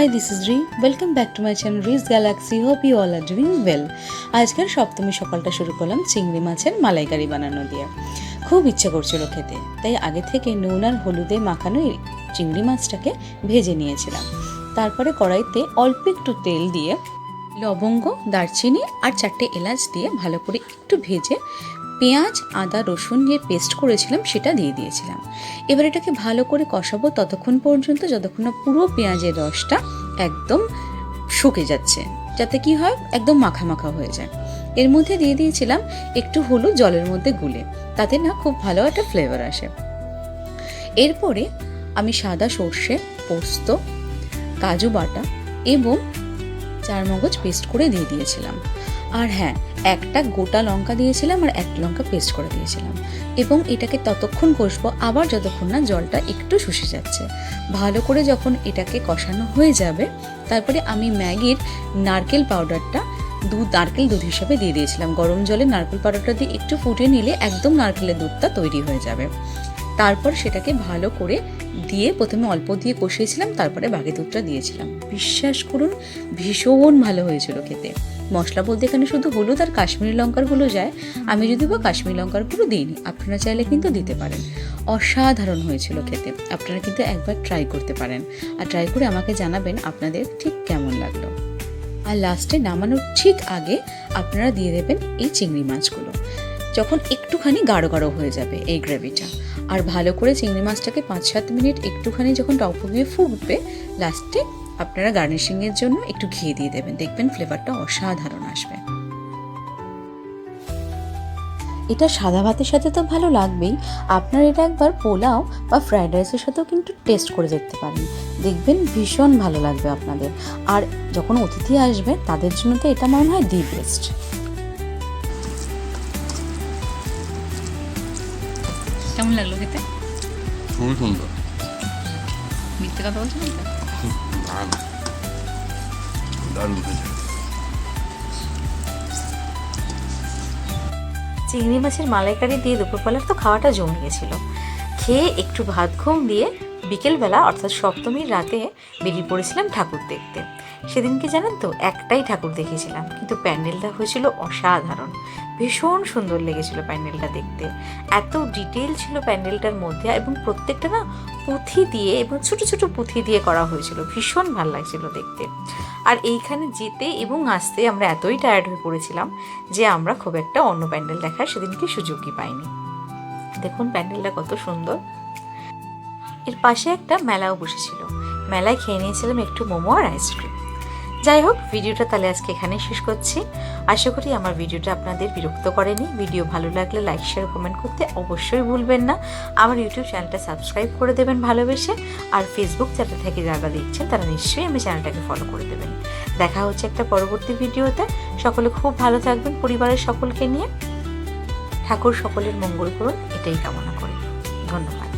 Hi this is Ri welcome back to my channel Ri's galaxy hope you all are doing well আজকের সপ্তমী সকালটা শুরু করলাম চিংড়ি মাছের মালাইকারি বানানো দিয়ে। খুব ইচ্ছে করছিল খেতে, তাই আগে থেকে নুন আর হলুদে মাখানো চিংড়ি মাছটাকে ভেজে নিয়েছিলাম। তারপরে কড়াইতে অল্প একটু তেল দিয়ে লবঙ্গ, দারচিনি আর চারটে এলাচ দিয়ে ভালো করে একটু ভেজে পেঁয়াজ, আদা, রসুন দিয়ে পেস্ট করেছিলাম সেটা দিয়ে দিয়েছিলাম। এবার এটাকে ভালো করে কষাবো ততক্ষণ পর্যন্ত যতক্ষণ না পুরো পেঁয়াজের রসটা একদম শুকে যাচ্ছে, যাতে কি হয় একদম মাখা মাখা হয়ে যায়। এর মধ্যে দিয়ে দিয়েছিলাম একটু হলুদ জলের মধ্যে গুলে, তাতে না খুব ভালো একটা ফ্লেভার আসে। এরপরে আমি সাদা সর্ষে, পোস্ত, কাজু বাটা এবং চার মগজ পেস্ট করে দিয়ে দিয়েছিলাম। আর হ্যাঁ একটা গোটা লঙ্কা দিয়েছিলাম আর একটা লঙ্কা পেস্ট করে দিয়েছিলাম। এবং এটাকে ততক্ষণ কষবো, আবার যতক্ষণ না জলটা একটু শুষে যাচ্ছে। ভালো করে যখন এটাকে কষানো হয়ে যাবে, তারপরে আমি ম্যাগির নারকেল পাউডারটা দুধ, নারকেল দুধ হিসাবে দিয়ে দিয়েছিলাম। গরম জলে নারকেল পাউডারটা দিয়ে একটু ফুটে নিলে একদম নারকেলের দুধটা তৈরি হয়ে যাবে। তারপর সেটাকে ভালো করে দিয়ে প্রথমে অল্প দিয়ে কষিয়েছিলাম, তারপরে বাকি দুধটা দিয়েছিলাম। বিশ্বাস করুন, ভীষণ ভালো হয়েছিল খেতে। মশলা বলতে এখানে শুধু হলুদ আর কাশ্মীরি লঙ্কারগুলো যায়। আমি যদি বা কাশ্মীরি লঙ্কারগুলো দিইনি, আপনারা চাইলে কিন্তু দিতে পারেন। অসাধারণ হয়েছিল খেতে। আপনারা কিন্তু একবার ট্রাই করতে পারেন। আর ট্রাই করে আমাকে জানাবেন আপনাদের ঠিক কেমন লাগল। আর লাস্টে নামানোর ঠিক আগে আপনারা দিয়ে দেবেন এই চিংড়ি মাছগুলো। যখন একটুখানি গাঢ় গাঢ় হয়ে যাবে এই গ্রেভিটা আর ভালো করে চিংড়ি মাছটাকে পাঁচ সাত মিনিট একটুখানি যখন টক ফুটবে লাস্টে আপনারা গার্নিশিংয়ের জন্য একটু ঘি দিয়ে দেবেন। দেখবেন ফ্লেভারটা অসাধারণ আসবে। এটা সাদা ভাতের সাথে তো ভালো লাগবেই। আপনার এটা একবার পোলাও বা ফ্রাইড রাইসের সাথেও কিন্তু টেস্ট করে দেখতে পারেন। দেখবেন ভীষণ ভালো লাগবে আপনাদের। আর যখন অতিথি আসবে তাদের জন্য তো এটা মনে হয় দি বেস্ট কেমন লাগল খেতে? খুবই সুন্দর। মিথ্যে কথা বলছেন তো? দারুণ চিংড়ি মাছের মালাইকারি দিয়ে দুপুরবেলার তো খাওয়াটা জমে গেছিল খেয়ে একটু ভাত ঘুম দিয়ে বিকেলবেলা, অর্থাৎ সপ্তমীর রাতে, বেরিয়ে পড়েছিলাম ঠাকুর দেখতে। সেদিন কি জানেন তো, একটাই ঠাকুর দেখেছিলাম। কিন্তু প্যান্ডেলটা হয়েছিল অসাধারণ। ভীষণ সুন্দর লেগেছিল প্যান্ডেলটা দেখতে। এত ডিটেল ছিল প্যান্ডেলটার মধ্যে এবং প্রত্যেকটা না পুঁথি দিয়ে এবং ছোট ছোট পুঁথি দিয়ে করা হয়েছিল। ভীষণ ভালো লাগছিল দেখতে। আর এইখানে যেতে এবং আসতে আমরা এতই টায়ার্ড হয়ে পড়েছিলাম যে আমরা খুব একটা অন্য প্যান্ডেল দেখার সেদিনকে সুযোগই পাইনি। দেখুন প্যান্ডেলটা কত সুন্দর। এর পাশে একটা মেলাও বসেছিল। মেলায় খেয়ে নিয়েছিলাম একটু মোমো আর আইসক্রিম যাই হোক ভিডিওটা তাহলে আজকে এখানেই শেষ করছি। আশা করি আমার ভিডিওটা আপনাদের বিরক্ত করেনি। ভিডিও ভালো লাগলে লাইক শেয়ার কমেন্ট করতে অবশ্যই ভুলবেন না। আমার ইউটিউব চ্যানেলটা সাবস্ক্রাইব করে দেবেন ভালোবেসে। আর ফেসবুক চ্যানেল থেকে যারা দেখছেন, তারা নিশ্চয়ই আমি চ্যানেলটাকে ফলো করে দেবেন। দেখা হচ্ছে একটা পরবর্তী ভিডিওতে। সকলে খুব ভালো থাকবেন পরিবারের সকলকে নিয়ে। ঠাকুর সকলের মঙ্গল করুন, এটাই কামনা করি। ধন্যবাদ।